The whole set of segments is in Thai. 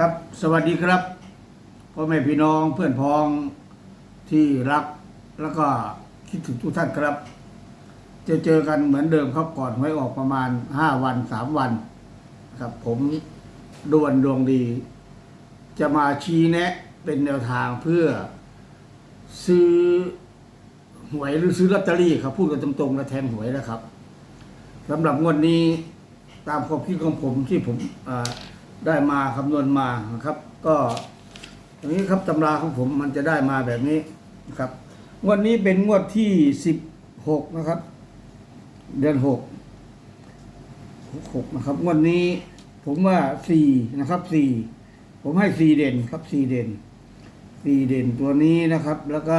ครับสวัสดีครับพ่อแม่พี่น้องเพื่อนพ้องที่รักแล้วก็คิดถึงทุกท่านครับ จะเจอกันเหมือนเดิมครับก่อนหวยออกประมาณห้าวันสามวันครับผมดวนดวงดี จะมาชี้แนะ เป็นแนวทางเพื่อ ซื้อหวยหรือซื้อลอตเตอรี่ครับ พูดกันตรงๆและแทนหวยนะครับสำหรับงวดนี้ตามความคิดของผมที่ผมอ่า ได้มาคำนวณมานะครับ ก็อย่างนี้ครับตำราของผมมันจะได้มาแบบนี้นะครับงวดนี้เป็นงวดที่สิบหกนะครับ เดือนหกหกนะครับงวดนี้ผมว่าสี่นะครับสี่ผมให้สี่เด่นครับสี่เด่นสี่เด่นตัวนี้นะครับ แล้วก็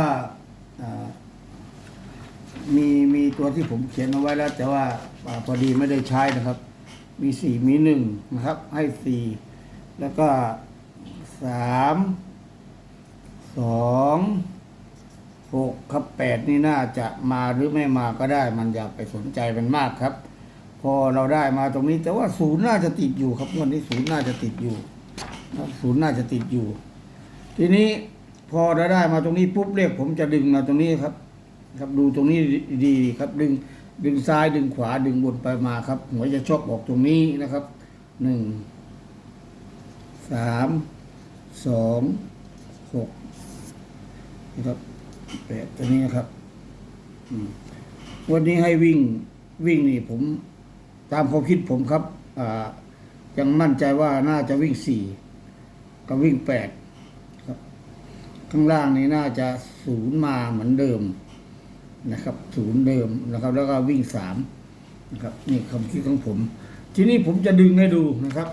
มีมีตัวที่ผมเขียนเอาไว้แล้ว แต่ว่าอ่าพอดีไม่ได้ใช้นะครับ มีสี่มีหนึ่งนะครับ ให้สี่แล้วก็สามสองหกครับแปดนี่น่าจะมาหรือไม่มาก็ได้ มันอย่าไปสนใจมันมากครับ พอเราได้มาตรงนี้ แต่ว่าศูนย์น่าจะติดอยู่ครับวันนี้ศูนย์น่าจะติดอยู่ครับศูนย์น่าจะติดอยู่ ทีนี้พอเราได้มาตรงนี้ปุ๊บเรียกผมจะดึงมาตรงนี้ครับ ครับดูตรงนี้ดีๆครับดึง ดึงซ้ายดึงขวาดึงบนไปมาครับ หัวจะชกออกตรงนี้นะครับหนึ่งสามสองหกนะครับแปดตัวนี้นะครับวันนี้ให้วิ่งวิ่งนี่ผมตามความคิดผมครับยังมั่นใจว่าน่าจะวิ่งสี่กับวิ่งแปดครับ ข้างล่างนี่น่าจะศูนย์มาเหมือนเดิม นะครับศูนย์เดิมนะครับ แล้วก็วิ่งสามนะครับนี่ความคิดของผม ทีนี้ผมจะดึงให้ดูนะครับ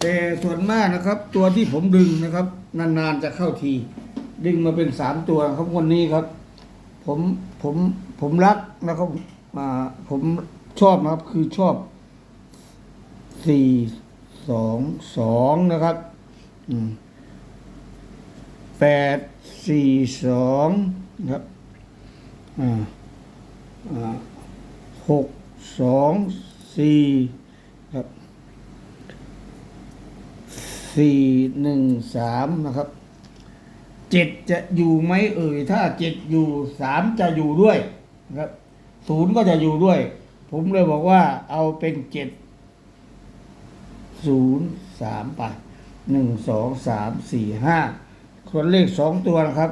แต่ส่วนมากนะครับ ตัวที่ผมดึงนะครับ นานๆจะเข้าที ดึงมาเป็นสามตัวครับวันนี้ครับ ผมผมผมรักนะครับมาผมชอบนะครับคือชอบสี่สองสองนะครับแปดสี่สองครับ หกสองสี่ครับสี่หนึ่งสามนะครับเจ็ดจะอยู่ไหมเอ่ยถ้าเจ็ดอยู่สามจะอยู่ด้วยนะครับศูนย์ก็จะอยู่ด้วย ผมเลยบอกว่าเอาเป็นเจ็ดศูนย์สามไปหนึ่งสองสามสี่ห้าส่วนเลขสองตัวนะครับ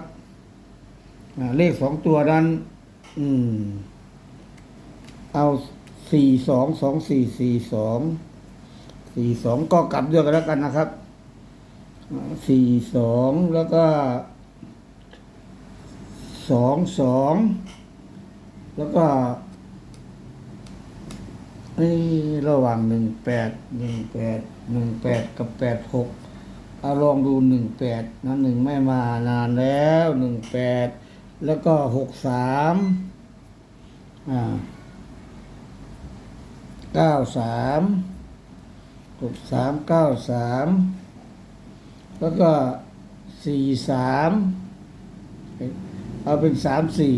เลขสองตัวนั้น อืม เอาสี่สองสองสี่สี่สองสี่สองก็กลับด้วยกันแล้วกันนะครับสี่สองแล้วก็สองสองแล้วก็เอ้ยระหว่างหนึ่งแปดหนึ่งแปดหนึ่งแปดกับแปดหกเอาลองดูหนึ่งแปดนะหนึ่งไม่มานานแล้วหนึ่งแปด แล้วก็หกสามอ่าเก้าสามหกสามเก้าสามแล้วก็สี่สามเอาเป็นสามสี่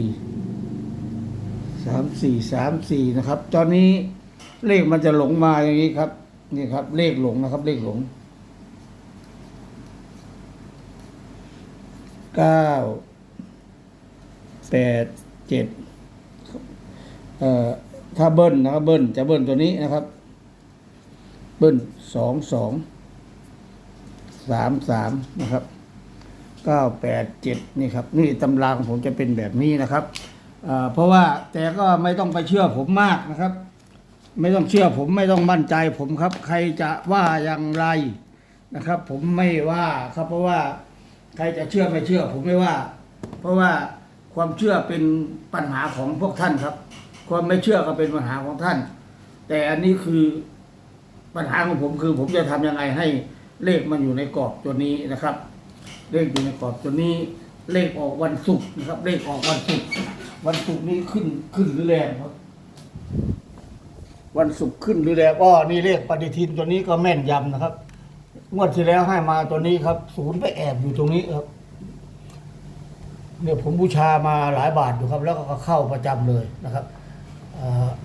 สามสี่สามสี่นะครับ ตอนนี้เลขมันจะหลงมาอย่างนี้ครับ นี่ครับ เลขหลงนะครับ เลขหลงเก้า แปดเจ็ดเอ่อถ้าเบิ้ลนะครับเบิ้ลจะเบิ้ลตัวนี้นะครับ เบิ้ลสองสองสามสามนะครับเก้าแปดเจ็ดนี่ครับ นี่ตำราของผมจะเป็นแบบนี้นะครับอ่าเพราะว่าแต่ก็ไม่ต้องไปเชื่อผมมากนะครับ ไม่ต้องเชื่อผมไม่ต้องมั่นใจผมครับ ใครจะว่าอย่างไรนะครับ ผมไม่ว่าครับเพราะว่าใครจะเชื่อไม่เชื่อ ผมไม่ว่า เพราะว่า ความเชื่อเป็นปัญหาของพวกท่านครับ ความไม่เชื่อก็เป็นปัญหาของท่าน แต่อันนี้คือปัญหาของผมคือผมจะทำยังไงให้เลขมันอยู่ในกรอบตัวนี้นะครับ เลขอยู่ในกรอบตัวนี้ เลขออกวันศุกร์นะครับ เลขออกวันศุกร์วันศุกร์นี้ขึ้นขึ้นหรือแรงครับวันศุกร์ขึ้นหรือแรงอ้อนี่เลขปฏิทินตัวนี้ก็แม่นยำนะครับงวดที่แล้วให้มาตัวนี้ครับ ศูนย์ไปแอบอยู่ตรงนี้ครับ เนี่ยผมบูชามาหลายบาทอยู่ครับ แล้วก็เข้าประจำเลยนะครับ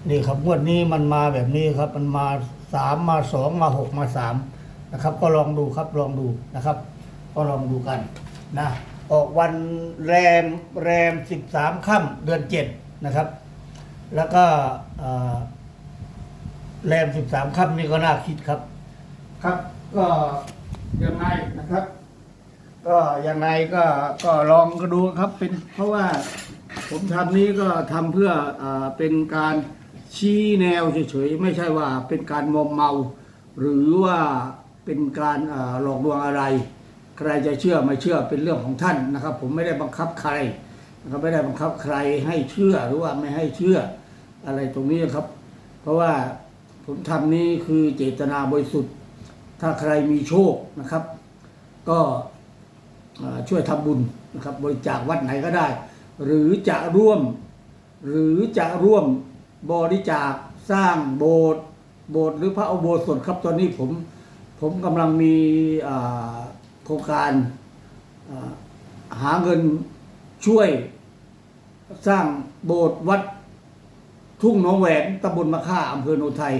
นี่ครับงวดนี้มันมาแบบนี้ครับ มันมาสามมาสองมาหกมาสามนะครับ ก็ลองดูครับลองดูนะครับ ก็ลองดูกันนะออกวันแรมแรมสิบสามค่ำเดือนเจ็ดนะครับ แล้วก็แรมสิบสามค่ำนี่ก็น่าคิดครับ ครับก็ยังไงนะครับ ก็ยังไงก็ก็ลองก็ดูครับเป็นเพราะว่าผมทำนี้ก็ทำเพื่ออาเป็นการชี้แนวเฉยๆไม่ใช่ว่าเป็นการมอมเมา หรือว่าเป็นการอาหลอกลวงอะไร ใครจะเชื่อไม่เชื่อเป็นเรื่องของท่านนะครับ ผมไม่ได้บังคับใครนะครับไม่ได้บังคับใครให้เชื่อหรือว่าไม่ให้เชื่ออะไรตรงนี้ครับ เพราะว่าผมทำนี้คือเจตนาบริสุทธิ์ ถ้าใครมีโชคนะครับ ก็ ช่วยทำบุญนะครับบริจาควัดไหนก็ได้ หรือจะร่วม หรือจะร่วมบริจาคสร้างโบสถ์โบสถ์หรือพระอุโบสถครับตอนนี้ผมผมกำลังมีโครงการหาเงินช่วยสร้างโบสถ์วัดทุ่งหนองแหวนตำบลมะค่าอำเภอโนนไทย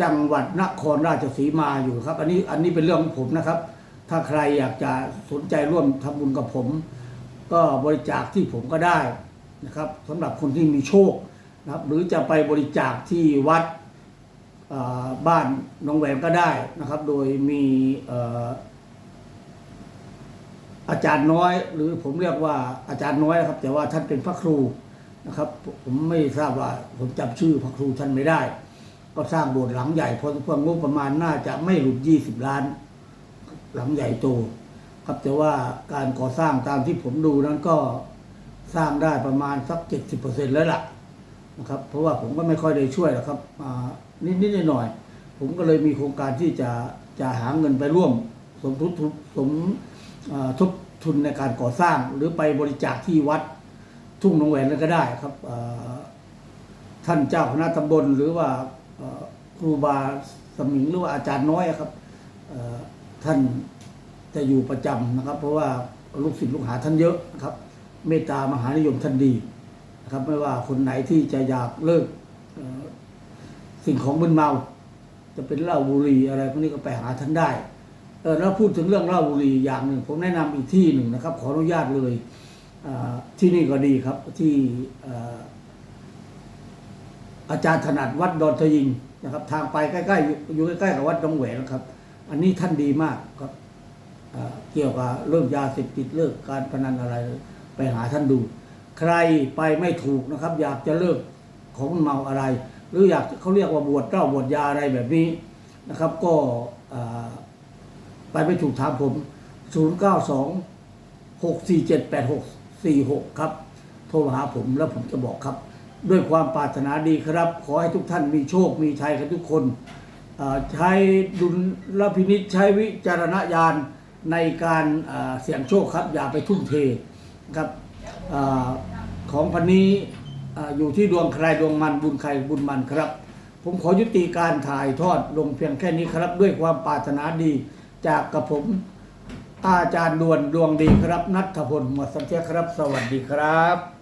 จังหวัดนครราชสีมาอยู่ครับ อันนี้อันนี้เป็นเรื่องของผมนะครับ ถ้าใครอยากจะสนใจร่วมทำบุญกับผม ก็บริจาคที่ผมก็ได้นะครับสำหรับคนที่มีโชคนะครับหรือจะไปบริจาคที่วัดบ้านหนองแหวนก็ได้นะครับ โดยมีอาจารย์น้อย หรือผมเรียกว่าอาจารย์น้อยนะครับ แต่ว่าท่านเป็นพระครูนะครับ ผมไม่ทราบว่าผมจำชื่อพระครูท่านไม่ได้ ก็สร้างโบสถ์หลังใหญ่พอสมควรงบประมาณน่าจะไม่หลุดยี่สิบล้าน หลังใหญ่โตครับแต่ว่าการก่อสร้างตามที่ผมดูนั้นก็สร้างได้ประมาณสักเจ็ดสิบเปอร์เซ็นแล้วล่ะนะครับเพราะว่าผมก็ไม่ค่อยได้ช่วยหรอกครับนิดนิดๆหน่อยๆผมก็เลยมีโครงการที่จะจะหาเงินไปร่วม สมทุนสมทบทุนในการก่อสร้าง หรือไปบริจาคที่วัดทุ่งหนองแหวนนั่นก็ได้ครับท่านเจ้าคณะตำบลหรือว่าครูบาสมิงหรือว่าอาจารย์น้อยครับ ท่านจะอยู่ประจำนะครับ เพราะว่าลูกศิษย์ลูกหาท่านเยอะนะครับ เมตตามหานิยมท่านดีนะครับไม่ว่าคนไหนที่จะอยากเลิกสิ่งของมึนเมา จะเป็นเหล้าบุหรี่อะไรพวกนี้ก็ไปหาท่านได้เออแล้วพูดถึงเรื่องเหล้าบุหรี่อย่างหนึ่ง ผมแนะนำอีกที่หนึ่งนะครับ ขออนุญาตเลยที่นี่ก็ดีครับที่อาจารย์ถนัดวัดดอนทยิงนะครับ ทางไปใกล้ๆอยู่ใกล้ๆกับวัดดงแหวนครับ อันนี้ท่านดีมากครับเเกี่ยวกับเรื่องยาเสพติดเลิกการพนันอะไร ไปหาท่านดู ใครไปไม่ถูกนะครับ อยากจะเลิกของเมาอะไร หรืออยากเขาเรียกว่าบวชเจ้าบวชยาอะไรแบบนี้นะครับ ก็ไปไม่ถูกถามผม 0 9 2 6 4 7 8 6 4 6 ครับ โทรหาผมแล้วผมจะบอกครับ ด้วยความปรารถนาดีครับ ขอให้ทุกท่านมีโชคมีชัยกันทุกคน ใช้ดุลพินิจใช้วิจารณญาณในการเสี่ยงโชคครับ อย่าไปทุ่มเทครับอของพันนี้ออยู่ที่ดวงใครดวงมันบุญใครบุญมันครับ ผมขอยุติการถ่ายทอดลงเพียงแค่นี้ครับ ด้วยความปรารถนาดีจากกับผมอาจารย์ดวนดวงดีครับนัทพลหมดสันเทียครับ สวัสดีครับ